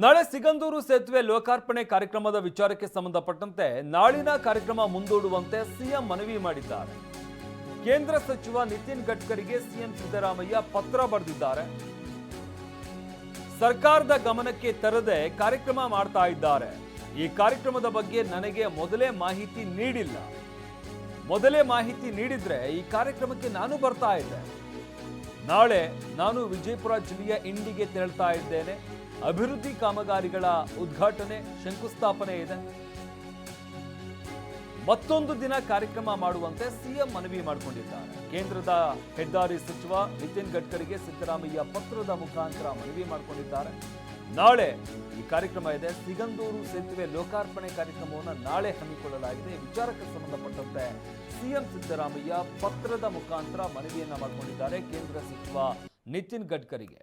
ನಾಳೆ ಸಿಗಂದೂರು ಸೇತುವೆ ಲೋಕಾರ್ಪಣೆ ಕಾರ್ಯಕ್ರಮದ ವಿಚಾರಕ್ಕೆ ಸಂಬಂಧಪಟ್ಟಂತೆ ನಾಳಿನ ಕಾರ್ಯಕ್ರಮ ಮುಂದೂಡುವಂತೆ ಸಿಎಂ ಮನವಿ ಮಾಡಿದ್ದಾರೆ. ಕೇಂದ್ರ ಸಚಿವ ನಿತಿನ್ ಗಡ್ಕರಿಗೆ ಸಿಎಂ ಸಿದ್ದರಾಮಯ್ಯ ಪತ್ರ ಬರೆದಿದ್ದಾರೆ. ಸರ್ಕಾರದ ಗಮನಕ್ಕೆ ತರದೆ ಕಾರ್ಯಕ್ರಮ ಮಾಡ್ತಾ ಇದ್ದಾರೆ. ಈ ಕಾರ್ಯಕ್ರಮದ ಬಗ್ಗೆ ನನಗೆ ಮೊದಲೇ ಮಾಹಿತಿ ನೀಡಿಲ್ಲ. ಮೊದಲೇ ಮಾಹಿತಿ ನೀಡಿದ್ರೆ ಈ ಕಾರ್ಯಕ್ರಮಕ್ಕೆ ನಾನು ಬರ್ತಾ ಇದ್ದೆ. ನಾಳೆ ನಾನು ವಿಜಯಪುರ ಜಿಲ್ಲೆಯ ಇಂಡಿಗೆ ತೆರಳ್ತಾ ಇದ್ದೇನೆ. ಅಭಿವೃದ್ಧಿ ಕಾಮಗಾರಿಗಳ ಉದ್ಘಾಟನೆ, ಶಂಕುಸ್ಥಾಪನೆ ಇದೆ. ಮತ್ತೊಂದು ದಿನ ಕಾರ್ಯಕ್ರಮ ಮಾಡುವಂತೆ ಸಿಎಂ ಮನವಿ ಮಾಡಿಕೊಂಡಿದ್ದಾರೆ. ಕೇಂದ್ರದ ಹೆದ್ದಾರಿ ಸಚಿವ ನಿತಿನ್ ಗಡ್ಕರಿಗೆ ಸಿದ್ದರಾಮಯ್ಯ ಪತ್ರದ ಮುಖಾಂತರ ಮನವಿ ಮಾಡಿಕೊಂಡಿದ್ದಾರೆ. ನಾಳೆ ಈ ಕಾರ್ಯಕ್ರಮ ಇದೆ. ಸಿಗಂದೂರು ಸೇತುವೆ ಲೋಕಾರ್ಪಣೆ ಕಾರ್ಯಕ್ರಮವನ್ನು ನಾಳೆ ಹಮ್ಮಿಕೊಳ್ಳಲಾಗಿದೆ. ವಿಚಾರಕ್ಕೆ ಸಂಬಂಧಪಟ್ಟಂತೆ ಸಿಎಂ ಸಿದ್ದರಾಮಯ್ಯ ಪತ್ರದ ಮುಖಾಂತರ ಮನವಿಯನ್ನ ಮಾಡಿಕೊಂಡಿದ್ದಾರೆ ಕೇಂದ್ರ ಸಚಿವ ನಿತಿನ್ ಗಡ್ಕರಿಗೆ.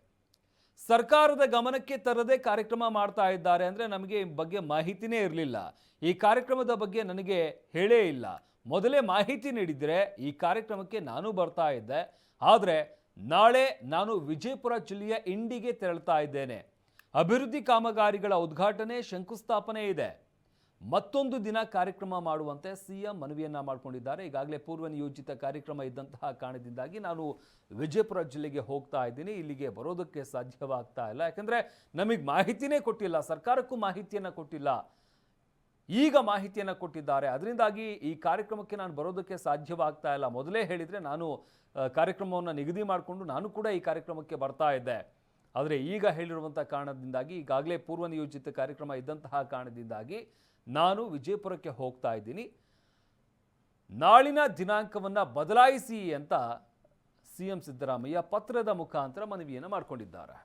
ಸರ್ಕಾರದ ಗಮನಕ್ಕೆ ತರದೆ ಕಾರ್ಯಕ್ರಮ ಮಾಡ್ತಾ ಇದ್ದಾರೆ ಅಂದ್ರೆ ನಮಗೆ ಈ ಬಗ್ಗೆ ಮಾಹಿತಿನೇ ಇರಲಿಲ್ಲ. ಈ ಕಾರ್ಯಕ್ರಮದ ಬಗ್ಗೆ ನನಗೆ ಹೇಳೇ ಇಲ್ಲ. ಮೊದಲೇ ಮಾಹಿತಿ ನೀಡಿದ್ರೆ ಈ ಕಾರ್ಯಕ್ರಮಕ್ಕೆ ನಾನು ಬರ್ತಾ ಇದ್ದೆ. ಆದರೆ ನಾಳೆ ನಾನು ವಿಜಯಪುರ ಜಿಲ್ಲೆಯ ಇಂಡಿಗೆ ತೆರಳ್ತಾ ಇದ್ದೇನೆ. ಅಭಿವೃದ್ಧಿ ಕಾಮಗಾರಿಗಳ ಉದ್ಘಾಟನೆ, ಶಂಕುಸ್ಥಾಪನೆ ಇದೆ. ಮತ್ತೊಂದು ದಿನ ಕಾರ್ಯಕ್ರಮ ಮಾಡುವಂತೆ ಸಿಎಂ ಮನವಿಯನ್ನ ಮಾಡಿಕೊಂಡಿದ್ದಾರೆ. ಈಗಾಗಲೇ ಪೂರ್ವ ನಿಯೋಜಿತ ಕಾರ್ಯಕ್ರಮ ಇದ್ದಂತಹ ಕಾರಣದಿಂದಾಗಿ ನಾನು ವಿಜಯಪುರ ಜಿಲ್ಲೆಗೆ ಹೋಗ್ತಾ ಇದ್ದೀನಿ. ಇಲ್ಲಿಗೆ ಬರೋದಕ್ಕೆ ಸಾಧ್ಯವಾಗ್ತಾ ಇಲ್ಲ. ಯಾಕಂದ್ರೆ ನಮಗೆ ಮಾಹಿತಿನೇ ಕೊಟ್ಟಿಲ್ಲ, ಸರ್ಕಾರಕ್ಕೂ ಮಾಹಿತಿಯನ್ನ ಕೊಟ್ಟಿಲ್ಲ. ಈಗ ಮಾಹಿತಿಯನ್ನು ಕೊಟ್ಟಿದ್ದಾರೆ. ಅದರಿಂದಾಗಿ ಈ ಕಾರ್ಯಕ್ರಮಕ್ಕೆ ನಾನು ಬರೋದಕ್ಕೆ ಸಾಧ್ಯವಾಗ್ತಾ ಇಲ್ಲ. ಮೊದಲೇ ಹೇಳಿದರೆ ನಾನು ಕಾರ್ಯಕ್ರಮವನ್ನು ನಿಗದಿ ಮಾಡಿಕೊಂಡು ನಾನು ಕೂಡ ಈ ಕಾರ್ಯಕ್ರಮಕ್ಕೆ ಬರ್ತಾ ಇದ್ದೆ. ಆದರೆ ಈಗ ಹೇಳಿರುವಂಥ ಕಾರಣದಿಂದಾಗಿ, ಈಗಾಗಲೇ ಪೂರ್ವ ನಿಯೋಜಿತ ಕಾರ್ಯಕ್ರಮ ಇದ್ದಂತಹ ಕಾರಣದಿಂದಾಗಿ ನಾನು ವಿಜಯಪುರಕ್ಕೆ ಹೋಗ್ತಾ ಇದ್ದೀನಿ. ನಾಳಿನ ದಿನಾಂಕವನ್ನು ಬದಲಾಯಿಸಿ ಅಂತ ಸಿ ಎಂ ಸಿದ್ದರಾಮಯ್ಯ ಪತ್ರದ ಮುಖಾಂತರ ಮನವಿಯನ್ನು ಮಾಡಿಕೊಂಡಿದ್ದಾರೆ.